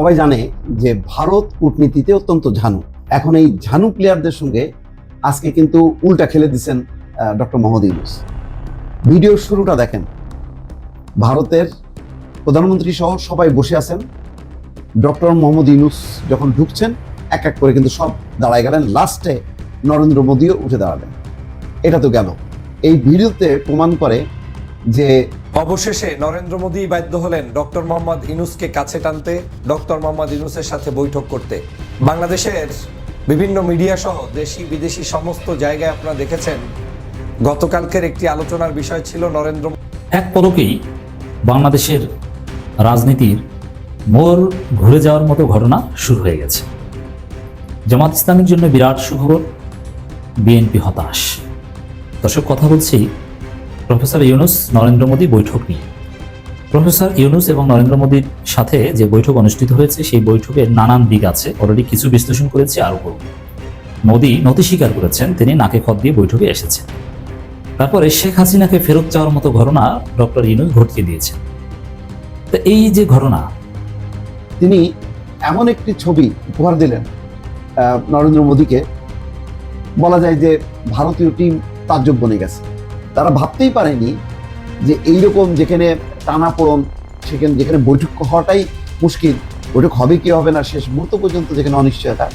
সবাই জানে যে ভারত কূটনীতিতে অত্যন্ত ঝানু। এখন এই ঝানু প্লেয়ারদের সঙ্গে আজকে কিন্তু উল্টা খেলে দিচ্ছেন ডক্টর মোহাম্মদ ইউনুস। ভিডিওর শুরুটা দেখেন। ভারতের প্রধানমন্ত্রী সহ সবাই বসে আছেন। ডক্টর মোহাম্মদ ইউনুস যখন ঢুকছেন, এক এক করে কিন্তু সব দাঁড়ায় গেলেন। লাস্টে নরেন্দ্র মোদীও উঠে দাঁড়ালেন। এটা তো গেল। এই ভিডিওতে প্রমাণ করে যে অবশেষে নরেন্দ্র মোদী বাধ্য হলেন ডক্টর মোহাম্মদ ইনুসকে কাছে টানতে, ডক্টর মোহাম্মদ ইনুসের সাথে বৈঠক করতে। বাংলাদেশের বিভিন্ন মিডিয়া সহ দেশি বিদেশি সমস্ত জায়গায় আপনারা দেখেছেন, গতকালকের একটি আলোচনার বিষয় ছিল নরেন্দ্র এক পদকেই বাংলাদেশের রাজনীতির মোড় ঘুরে যাওয়ার মতো ঘটনা শুরু হয়ে গেছে। জামাত ইসলামের জন্য বিরাট সুখবর, বিএনপি হতাশ। দর্শক, কথা বলছি প্রফেসর ইউনুস, নরেন্দ্র মোদী বৈঠক নিয়ে। প্রফেসর ইউনুস এবং নরেন্দ্র মোদীর সাথে যে বৈঠক অনুষ্ঠিত হয়েছে, সেই বৈঠকের নানান দিক আছে। অলরেডি কিছু বিশ্লেষণ করেছে, আরও করব। মোদী নথি স্বীকার করেছেন, তিনি নাকে খত দিয়ে বৈঠকে এসেছেন। তারপরে শেখ হাসিনাকে ফেরত চাওয়ার মতো ঘটনা ডক্টর ইউনুস ঘটিয়ে দিয়েছেন। তো এই যে ঘটনা, তিনি এমন একটি ছবি উপহার দিলেন নরেন্দ্র মোদীকে। বলা যায় যে ভারতীয় টিম তাজ্জব বনে গেছে। তারা ভাবতেই পারেনি যে এইরকম যেখানে টানাপোড়ন, সেখানে যেখানে বৈঠক হওয়াটাই মুশকিল। বৈঠক হবে কি হবে না, শেষ মুহূর্ত পর্যন্ত যেখানে অনিশ্চয়তা,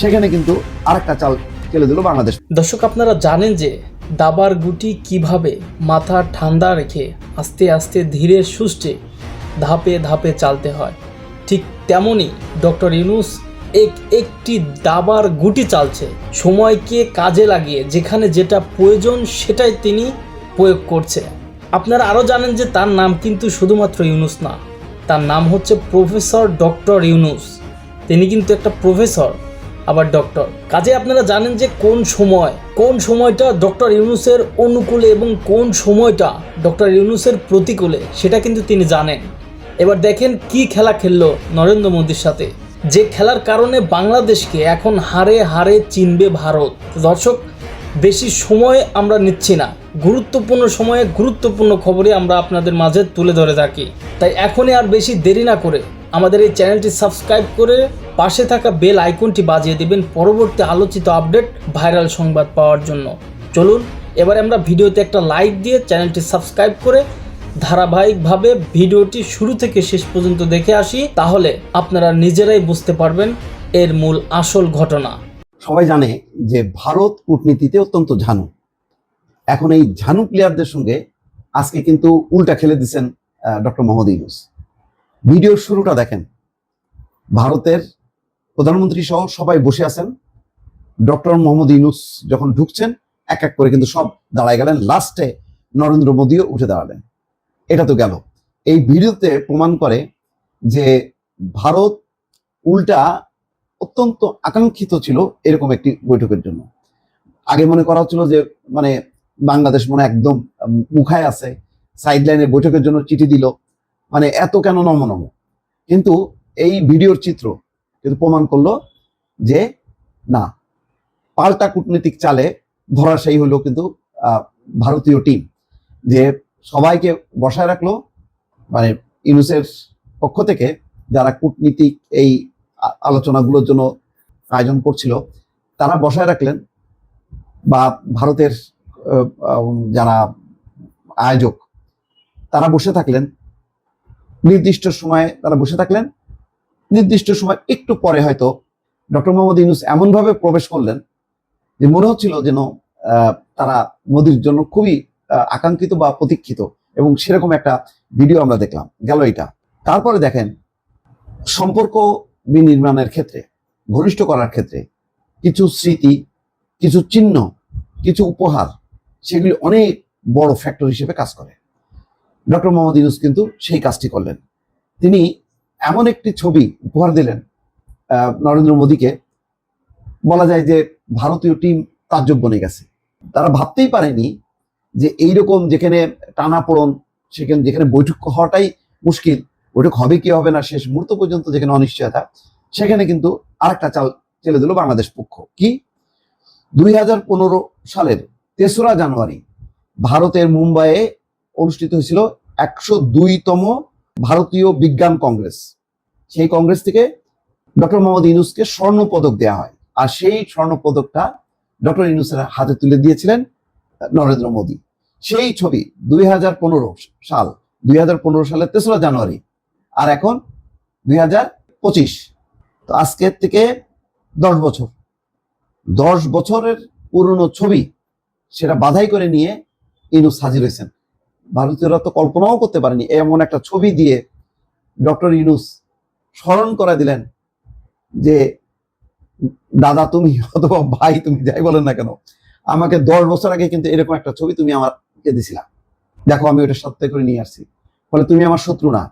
সেখানে কিন্তু আরেকটা চাল চলে দিল বাংলাদেশ। দর্শক, আপনারা জানেন যে দাবার গুটি কীভাবে মাথা ঠান্ডা রেখে আস্তে আস্তে ধীরে সুস্থে ধাপে ধাপে চালতে হয়। ঠিক তেমনই ডক্টর ইউনুস এক একটি দাবার গুটি চালছে। সময়কে কাজে লাগিয়ে যেখানে যেটা প্রয়োজন সেটাই তিনি প্রয়োগ করছে আপনারা আরও জানেন যে তার নাম কিন্তু শুধুমাত্র ইউনুস না, তার নাম হচ্ছে প্রফেসর ডক্টর ইউনুস। তিনি কিন্তু একটা প্রফেসর, আবার ডক্টর। কাজে আপনারা জানেন যে কোন সময়, কোন সময়টা ডক্টর ইউনুসের অনুকূলে এবং কোন সময়টা ডক্টর ইউনুসের প্রতিকূলে, সেটা কিন্তু তিনি জানেন। এবার দেখেন কি খেলা খেললো নরেন্দ্র মোদীর সাথে। যে খেলার কারণে বাংলাদেশকে এখন হারে হারে চিনবে ভারত। দর্শক, বেশি সময় আমরা নিচ্ছি না। গুরুত্বপূর্ণ সময়ে গুরুত্বপূর্ণ খবরই আমরা আপনাদের মাঝে তুলে ধরে থাকি। তাই এখনই আর বেশি দেরি না করে আমাদের এই চ্যানেলটি সাবস্ক্রাইব করে পাশে থাকা বেল আইকনটি বাজিয়ে দিবেন পরবর্তী আলোচিত আপডেট ভাইরাল সংবাদ পাওয়ার জন্য। চলুন, এবারে আমরা ভিডিওতে একটা লাইক দিয়ে চ্যানেলটি সাবস্ক্রাইব করে ধারাবাহিকভাবে ভিডিওটি শুরু থেকে শেষ পর্যন্ত দেখে আসি, তাহলে আপনারা নিজেরাই বুঝতে পারবেন এর মূল আসল ঘটনা। সবাই জানে যে ভারত কূটনীতিতে অত্যন্ত ঝানু। এখন এই ঝানু প্লেয়ারদের সঙ্গে আজকে কিন্তু উল্টা খেলে দিচ্ছেন ডক্টর মোহাম্মদ ইউনুস। ভিডিওর শুরুটা দেখেন। ভারতের প্রধানমন্ত্রী সহ সবাই বসে আছেন। ডক্টর মোহাম্মদ ইউনুস যখন ঢুকছেন, এক এক করে কিন্তু সব দাঁড়ায় গেলেন। লাস্টে নরেন্দ্র মোদীও উঠে দাঁড়ালেন। এটা তো গেল। এই ভিডিওতে প্রমাণ করে যে ভারত উল্টা অত্যন্ত আকাঙ্ক্ষিত ছিল এরকম একটি বৈঠকের জন্য। আগে মনে করা হচ্ছিল যে মানে বাংলাদেশ মনে একদম মুখায় আছে সাইড লাইনে বৈঠকের জন্য চিঠি দিল মানে এত কেন নম নম কিন্তু এই ভিডিওর চিত্র কিন্তু প্রমাণ করল যে না, পাল্টা কূটনৈতিক চালে ধরাশায়ী হলো কিন্তু ভারতীয় টিম যে সবাইকে বসায় রাখল মানে ইউনুসের পক্ষ থেকে যারা কূটনীতিক এই আলোচনাগুলোর জন্য আয়োজন করছিল, তারা বসায় রাখলেন বা ভারতের যারা আয়োজক, তারা বসে থাকলেন। নির্দিষ্ট সময়ে তারা বসে থাকলেন। নির্দিষ্ট সময় একটু পরে হয়তো ডক্টর মোহাম্মদ ইউনুস এমনভাবে প্রবেশ করলেন যে মনে হচ্ছিল যেন তারা মোদির জন্য খুবই আকাঙ্ক্ষিত বা প্রতীক্ষিত। এবং সেরকম একটা ভিডিও আমরা দেখলাম। গেল এটা তারপরে দেখেন, সম্পর্ক বিনির্মাণের ক্ষেত্রে, ঘনিষ্ঠ করার ক্ষেত্রে, কিছু স্মৃতি, কিছু চিহ্ন, কিছু উপহার, সেগুলি অনেক বড় ফ্যাক্টর হিসেবে কাজ করে। ডক্টর মোহাম্মদ ইউনুস কিন্তু সেই কাজটি করলেন। তিনি এমন একটি ছবি উপহার দিলেন নরেন্দ্র মোদীকে। বলা যায় যে ভারতীয় টিম তাজ্জব বনে গেছে। তারা ভাবতেই পারেনি যে এইরকম যেখানে টানাপোড়ন, সেখানে যেখানে বৈঠক হওয়াটাই মুশকিল। বৈঠক হবে কি হবে না, শেষ মুহূর্ত পর্যন্ত যেখানে অনিশ্চয়তা, সেখানে কিন্তু আরেকটা চাল চলে দিল বাংলাদেশ পক্ষ। কি? দুই হাজার পনেরো সালের তেসরা জানুয়ারি ভারতের মুম্বাইয়ে অনুষ্ঠিত হয়েছিল একশো দুইতম ভারতীয় বিজ্ঞান কংগ্রেস। সেই কংগ্রেস থেকে ডক্টর মোহাম্মদ ইউনুসকে স্বর্ণ পদক দেওয়া হয়। আর সেই স্বর্ণ পদকটা ডক্টর ইউনুসের হাতে তুলে দিয়েছিলেন নরেন্দ্র মোদী। সেই ছবি দুই হাজার পনেরো সাল, দুই হাজার পনেরো সালের তেসরা জানুয়ারি, আর এখন দুই হাজার পঁচিশ। তো আজকের থেকে দশ বছর। দশ বছরের পুরনো ছবি সেটা বাধাই করে নিয়ে ইনুস হাজির হয়েছেন। ভারতীয়রা তো কল্পনাও করতে পারেনি, এমন একটা ছবি দিয়ে ডক্টর ইনুস স্মরণ করে দিলেন যে, দাদা তুমি অথবা ভাই, তুমি যাই বলেন না কেন আমাকে দশ বছর আগে কিন্তু এরকম একটা ছবি তুমি আমাকে দিছিলা। দেখো, আমি ওটা সত্য করে নিয়ে আসছি। ফলে তুমি আমার শত্রু না।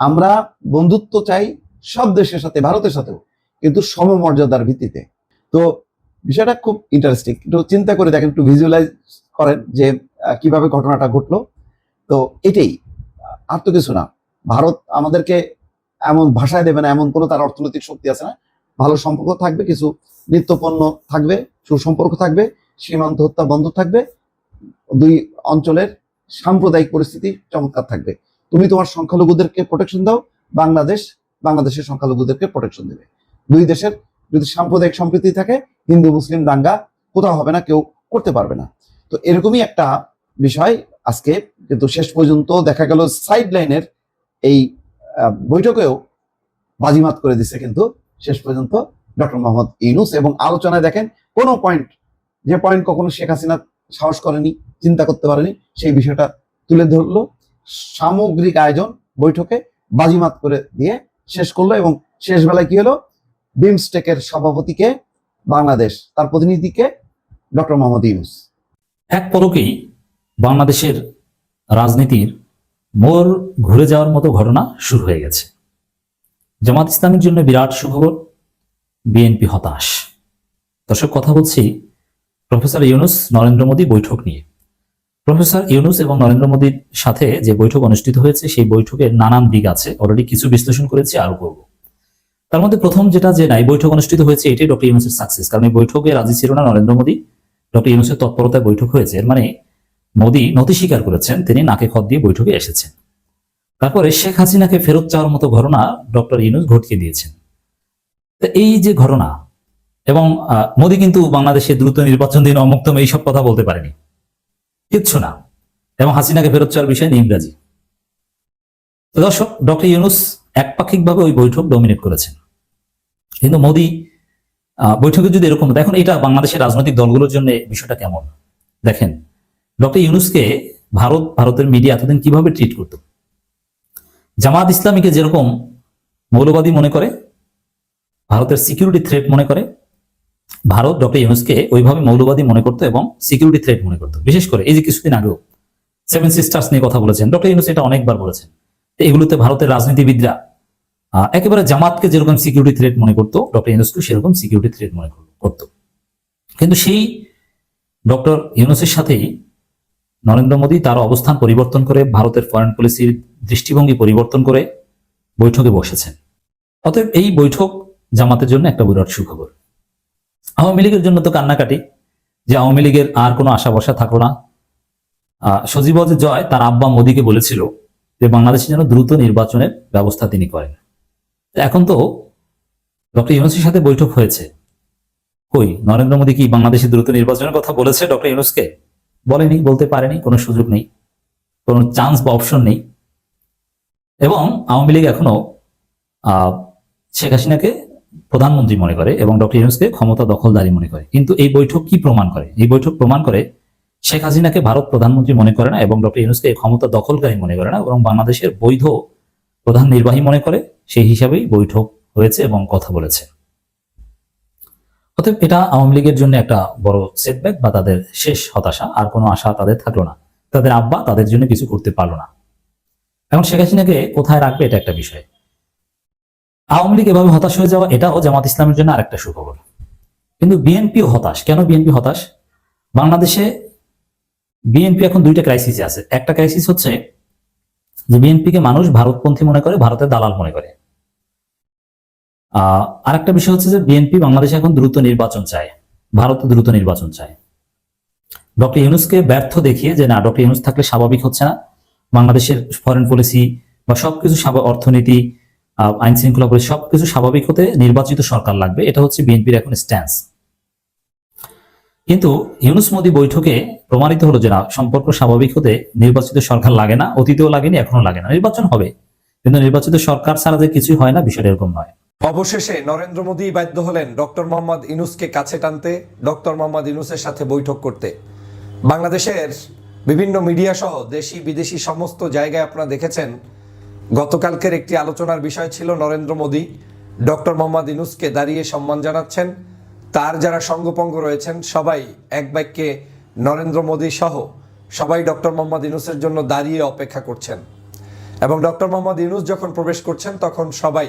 আমরা বন্ধুত্ব চাই সব দেশের সাথে, ভারতের সাথেও, কিন্তু সমমর্যাদার ভিত্তিতে। তো বিষয়টা খুব ইন্টারেস্টিং একটু চিন্তা করে দেখেন, একটু ভিজুয়ালাইজ করেন যে কীভাবে ঘটনাটা ঘটলো। তো এটাই, আর তো কিছু না। ভারত আমাদেরকে এমন ভাষায় দেবে না, এমন কোনো তার অর্থনৈতিক শক্তি আছে না। ভালো সম্পর্ক থাকবে, কিছু নিত্যপণ্য থাকবে, সুসম্পর্ক থাকবে সীমান্ত হত্যা বন্ধ থাকবে। দুই অঞ্চলের সাম্প্রদায়িক পরিস্থিতি চমৎকার থাকবে। তুমি তোমার সংখ্যালঘুদেরকে প্রোটেকশন দাও, বাংলাদেশ বাংলাদেশের সংখ্যালঘুদেরকে প্রোটেকশন দেবে। দুই দেশের যদি সাম্প্রদায়িক সম্প্রীতি থাকে, হিন্দু, মুসলিম, দাঙ্গা, কোথাও হবে না, কেউ করতে পারবে না। তো এরকমই একটা বিষয় আজকে, কিন্তু শেষ পর্যন্ত দেখা গেল সাইড লাইনের এই বৈঠকেও বাজিমাত করে দিছে কিন্তু শেষ পর্যন্ত ডক্টর মোহাম্মদ ইউনুস এবং আলোচনায় দেখেন কোনো পয়েন্ট যে পয়েন্ট কখনো শেখ হাসিনা সাহস করেনি, চিন্তা করতে পারেনি, সেই বিষয়টা তুলে ধরলো। সামগ্রিক আয়োজন বৈঠকে বাজিমাত করে দিয়ে শেষ করল এবং শেষ বেলায় কি হলো? বিমস্টেকের সভাপতিকে বাংলাদেশ, তার প্রতিনিধিকে ডক্টর মোহাম্মদ ইউনুস। এক পলকেই বাংলাদেশের রাজনীতির মোড় ঘুরে যাওয়ার মতো ঘটনা শুরু হয়ে গেছে। জামাত ইসলামের জন্য বিরাট সুখবর, বিএনপি হতাশ। দর্শক, কথা বলছি প্রফেসর ইউনুস, নরেন্দ্র মোদী বৈঠক নিয়ে। প্রফেসর ইউনুস এবং নরেন্দ্র মোদীর সাথে যে বৈঠক অনুষ্ঠিত হয়েছে, সেই বৈঠকের নানান দিক আছে। অলরেডি কিছু বিশ্লেষণ করেছি আরও করব। তার মধ্যে প্রথম যেটা যে নাই বৈঠক অনুষ্ঠিত হয়েছে, এটাই ডক্টর ইউনুসের সাকসেস কারণ এই বৈঠকে রাজি ছিল না নরেন্দ্র মোদী। ডক্টর ইউনুসের তৎপরতায় বৈঠক হয়েছে। এর মানে মোদী নথি স্বীকার করেছেন, তিনি নাকে খত দিয়ে বৈঠকে এসেছেন। তারপরে শেখ হাসিনাকে ফেরত চাওয়ার মতো ঘটনা ডক্টর ইউনুস ঘটিয়ে দিয়েছেন। তো এই যে ঘটনা এবং মোদী কিন্তু বাংলাদেশে দ্রুত নির্বাচন দিন অমুক্তম এইসব কথা বলতে পারেনি। কিচ্ছু না। এবং হাসিনাকে ফেরত চাওয়ার বিষয় নিয়ে ইংরাজি। দর্শক, ডক্টর ইউনুস একপাক্ষিকভাবে ওই বৈঠক ডমিনেট করেছেন। কিন্তু মোদী বৈঠকে যদি এরকম এখন এটা বাংলাদেশের রাজনৈতিক দলগুলোর জন্য বিষয়টা কেমন? দেখেন, ডক্টর ইউনুসকে ভারত, ভারতের মিডিয়া এতদিন কীভাবে ট্রিট করত? জামাত ইসলামীকে যেরকম মৌলবাদী মনে করে, ভারতের সিকিউরিটি থ্রেট মনে করে ভারত ডক্টর ইউনুসকে ওইভাবে মৌলবাদী মনে করতো এবং সিকিউরিটি থ্রেট মনে করতো। বিশেষ করে এই যে কিছুদিন আগেও সেভেন সিস্টার্স নিয়ে কথা বলেছেন। ডক্টর ইউনুস এটা অনেকবার বলেছেন। এগুলোতে ভারতের রাজনীতিবিদরা একেবারে জামাতকে যেরকম সিকিউরিটি থ্রেট মনে করতো, ডক্টর ইউনুসকে সেরকম সিকিউরিটি থ্রেট মনে করতো। কিন্তু সেই ডক্টর ইউনুসের সাথেই নরেন্দ্র মোদী তার অবস্থান পরিবর্তন করে, ভারতের ফরেন পলিসির দৃষ্টিভঙ্গি পরিবর্তন করে বৈঠকে বসেছেন। অতএব এই বৈঠক জামাতের জন্য একটা বিরাট সুখবর। আওয়ামী লীগের জন্য তো কান্নাকাটি যে আওয়ামী লীগের আর কোনো আশা বসা থাকল না। সজীব জয়, তার আব্বা মোদীকে বলেছিল যে বাংলাদেশে যেন দ্রুত নির্বাচনের ব্যবস্থা তিনি করেন। এখন তো ডক্টর ইউনুসের সাথে বৈঠক হয়েছে। কই, নরেন্দ্র মোদী কি বাংলাদেশে দ্রুত নির্বাচনের কথা বলেছে ডক্টর ইউনুসকে? বলেনি, বলতে পারেনি, কোনো সুযোগ নেই, কোনো চান্স বা অপশন নেই। এবং আওয়ামী লীগ এখনও শেখ হাসিনাকে প্রধানমন্ত্রী মনে করে এবং ডক্টর ইউনুসকে ক্ষমতা দখলদারি মনে করে। কিন্তু এই বৈঠক কি প্রমাণ করে? এই বৈঠক প্রমাণ করে শেখ হাসিনাকে ভারত প্রধানমন্ত্রী মনে করে না এবং ডক্টর ইউনুসকে ক্ষমতা দখলকারী মনে করে না এবং বাংলাদেশের বৈধ প্রধান নির্বাহী মনে করে। সেই হিসাবেই বৈঠক হয়েছে এবং কথা বলেছে। অতএব এটা আওয়ামী লীগের জন্য একটা বড় সেটব্যাক বা তাদের শেষ হতাশা। আর কোনো আশা তাদের থাকল না। তাদের আব্বা তাদের জন্য কিছু করতে পারল না। এখন শেখ হাসিনাকে কোথায় রাখবে এটা একটা বিষয়। আওয়ামী লীগ এভাবে হতাশ হয়ে যাওয়া, এটাও জামাত ইসলামের জন্য আরেকটা সুখবর। কিন্তু বিএনপিও হতাশ। কেন বিএনপি হতাশ? বাংলাদেশে বিএনপি এখন দুইটা ক্রাইসিসে আছে। একটা ক্রাইসিস হচ্ছে যে বিএনপিকে মানুষ ভারতপন্থী মনে করে, ভারতের দালাল মনে করে। আহ, আরেকটা বিষয় হচ্ছে যে বিএনপি বাংলাদেশে এখন দ্রুত নির্বাচন চায়। ভারত দ্রুত নির্বাচন চায়। ডক্টর ইউনুসকে ব্যর্থ দেখিয়ে যে না, ডক্টর ইউনুস থাকলে স্বাভাবিক হচ্ছে না। বাংলাদেশের ফরেন পলিসি বা সবকিছু অর্থনীতি আইন শৃঙ্খলা পরিস্থিতি সবকিছু স্বাভাবিক হতে নির্বাচিত সরকার লাগবে। এটা হচ্ছে বিএনপির এখন স্ট্যান্স কিন্তু ইউনুস মোদী বৈঠকে প্রমাণিত হলো যে না, সম্পর্ক স্বাভাবিক হতে নির্বাচিত সরকার লাগে না, অতীতেও লাগেনি এখনও লাগে না। নির্বাচন হবে, কিন্তু নির্বাচিত সরকার ছাড়া যে কিছুই হয় না, বিষয়টা এরকম নয়। অবশেষে নরেন্দ্র মোদী বাধ্য হলেন ডক্টর মোহাম্মদ ইনুসকে কাছে টানতে, ডক্টর মোহাম্মদ ইনুসের সাথে বৈঠক করতে। বাংলাদেশের বিভিন্ন মিডিয়া সহ দেশি বিদেশি সমস্ত জায়গায় আপনারা দেখেছেন গতকালকের একটি আলোচনার বিষয় ছিল, নরেন্দ্র মোদী, ডক্টর মোহাম্মদ ইনুসকে দাঁড়িয়ে সম্মান জানাচ্ছেন। তার যারা সঙ্গপঙ্গ রয়েছেন, সবাই এক বাক্যে নরেন্দ্র মোদী সহ সবাই ডক্টর মোহাম্মদ ইনুসের জন্য দাঁড়িয়ে অপেক্ষা করছেন। এবং ডক্টর মোহাম্মদ ইউনুস যখন প্রবেশ করছেন, তখন সবাই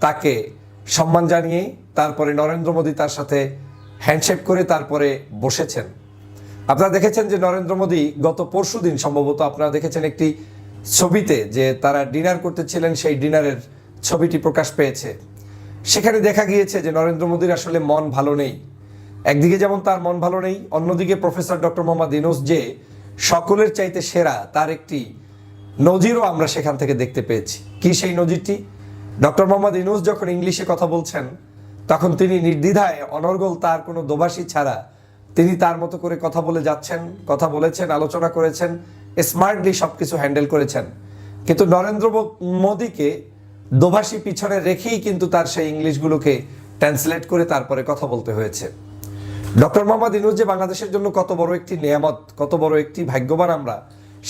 তাকে সম্মান জানিয়ে তারপরে নরেন্দ্র মোদী তার সাথে হ্যান্ডশেক করে তারপরে বসেছেন। আপনারা দেখেছেন যে নরেন্দ্র মোদী গত পরশু দিন সম্ভবত আপনারা দেখেছেন একটি ছবিতে যে তারা ডিনার করতেছিলেন, সেই ডিনারের ছবিটি প্রকাশ পেয়েছে। সেখানে দেখা গিয়েছে যে নরেন্দ্র মোদীর আসলে মন ভালো নেই। একদিকে যেমন তার মন ভালো নেই, অন্যদিকে প্রফেসর ডক্টর মোহাম্মদ ইনুস যে সকলের চাইতে সেরা, তার একটি নজিরও আমরা সেখান থেকে দেখতে পেয়েছি। কি সেই নজিরটি? ডক্টর মোহাম্মদ ইনুস যখন ইংলিশে কথা বলছেন, তখন তিনি নির্দ্বিধায় অনর্গল তার কোনো দোভাষী ছাড়া তিনি তার মতো করে কথা বলে যাচ্ছেন, কথা বলেছেন, আলোচনা করেছেন স্মার্টলি সবকিছু হ্যান্ডেল করেছেন। কিন্তু নরেন্দ্র মোদীকে দোভাষী পিছনে রেখেই কিন্তু তার সেই ইংলিশগুলোকে ট্রান্সলেট করে তারপরে কথা বলতে হয়েছে। ডক্টর মোহাম্মদ ইনুস যে বাংলাদেশের জন্য কত বড় একটি নিয়ামত, কত বড় একটি ভাগ্যবান আমরা,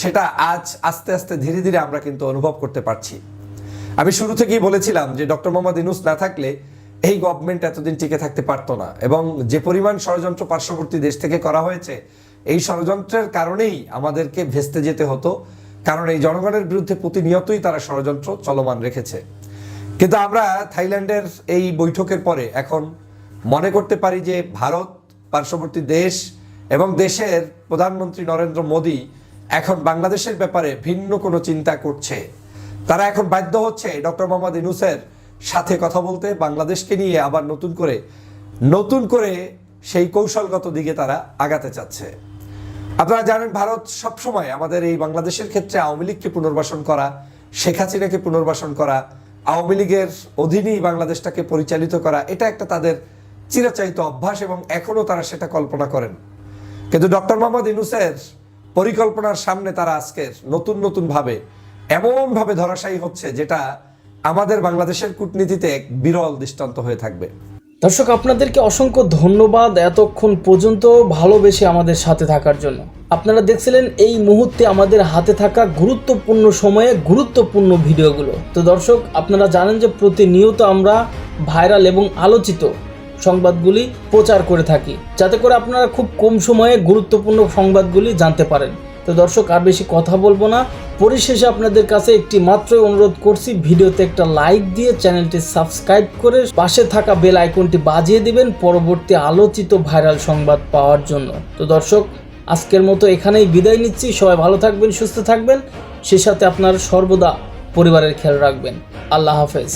সেটা আজ আস্তে আস্তে ধীরে ধীরে আমরা কিন্তু অনুভব করতে পারছি। আমি শুরু থেকেই বলেছিলাম যে ডক্টর মোহাম্মদ ইনুস না থাকলে এই গভর্নমেন্ট এতদিন টিকে থাকতে পারতো না। এবং যে পরিমাণ ষড়যন্ত্র পার্শ্ববর্তী দেশ থেকে করা হয়েছে, এই ষড়যন্ত্রের কারণেই আমাদেরকে ভেস্তে যেতে হতো। কারণ এই জনগণের বিরুদ্ধে প্রতিনিয়তই তারা ষড়যন্ত্র চলমান রেখেছে। কিন্তু আমরা থাইল্যান্ডের এই বৈঠকের পরে এখন মনে করতে পারি যে ভারত, পার্শ্ববর্তী দেশ এবং দেশের প্রধানমন্ত্রী নরেন্দ্র মোদী এখন বাংলাদেশের ব্যাপারে ভিন্ন কোনো চিন্তা করছে। তারা এখন বাধ্য হচ্ছে ডক্টর মোহাম্মদ ইনুসের সাথে কথা বলতে বাংলাদেশকে নিয়ে আবার নতুন করে নতুন করে সেই কৌশলগত দিকে তারা আগাতে চাচ্ছে। আপনারা জানেন ভারত সবসময় আমাদের এই বাংলাদেশের ক্ষেত্রে আওয়ামী লীগকে পুনর্বাসন করা, শেখ হাসিনাকে পুনর্বাসন করা, আওয়ামী লীগের অধীনেই বাংলাদেশটাকে পরিচালিত করা, এটা একটা তাদের চিরাচারিত অভ্যাস এবং এখনও তারা সেটা কল্পনা করেন। কিন্তু ডক্টর মোহাম্মদ ইনুসের পরিকল্পনার সামনে তারা আজকের নতুন নতুন ভাবে এমনভাবে ধরাশায়ী হচ্ছে যেটা আমাদের বাংলাদেশের কূটনীতিতে এক বিরল দৃষ্টান্ত হয়ে থাকবে। দর্শক, আপনাদেরকে অসংখ্য ধন্যবাদ এতক্ষণ পর্যন্ত ভালোবেসে আমাদের সাথে থাকার জন্য। আপনারা দেখছিলেন এই মুহূর্তে আমাদের হাতে থাকা গুরুত্বপূর্ণ সময়ে গুরুত্বপূর্ণ ভিডিওগুলো। তো দর্শক, আপনারা জানেন যে প্রতিনিয়ত আমরা ভাইরাল এবং আলোচিত সংবাদগুলি প্রচার করে থাকি। যাতে করে আপনারা খুব কম সময়ে গুরুত্বপূর্ণ সংবাদগুলি জানতে পারেন। তো দর্শক, আর বেশি কথা বলব না। পরিশেষে আপনাদের কাছে একটি মাত্রই অনুরোধ করছি, ভিডিওতে একটা লাইক দিয়ে চ্যানেলটি সাবস্ক্রাইব করে পাশে থাকা বেল আইকনটি বাজিয়ে দিবেন পরবর্তী আলোচিত ভাইরাল সংবাদ পাওয়ার জন্য। তো দর্শক, আজকের মতো এখানেই বিদায় নিচ্ছি। সবাই ভালো থাকবেন, সুস্থ থাকবেন। সে সাথে আপনার সর্বদা পরিবারের খেয়াল রাখবেন। আল্লাহ হাফেজ।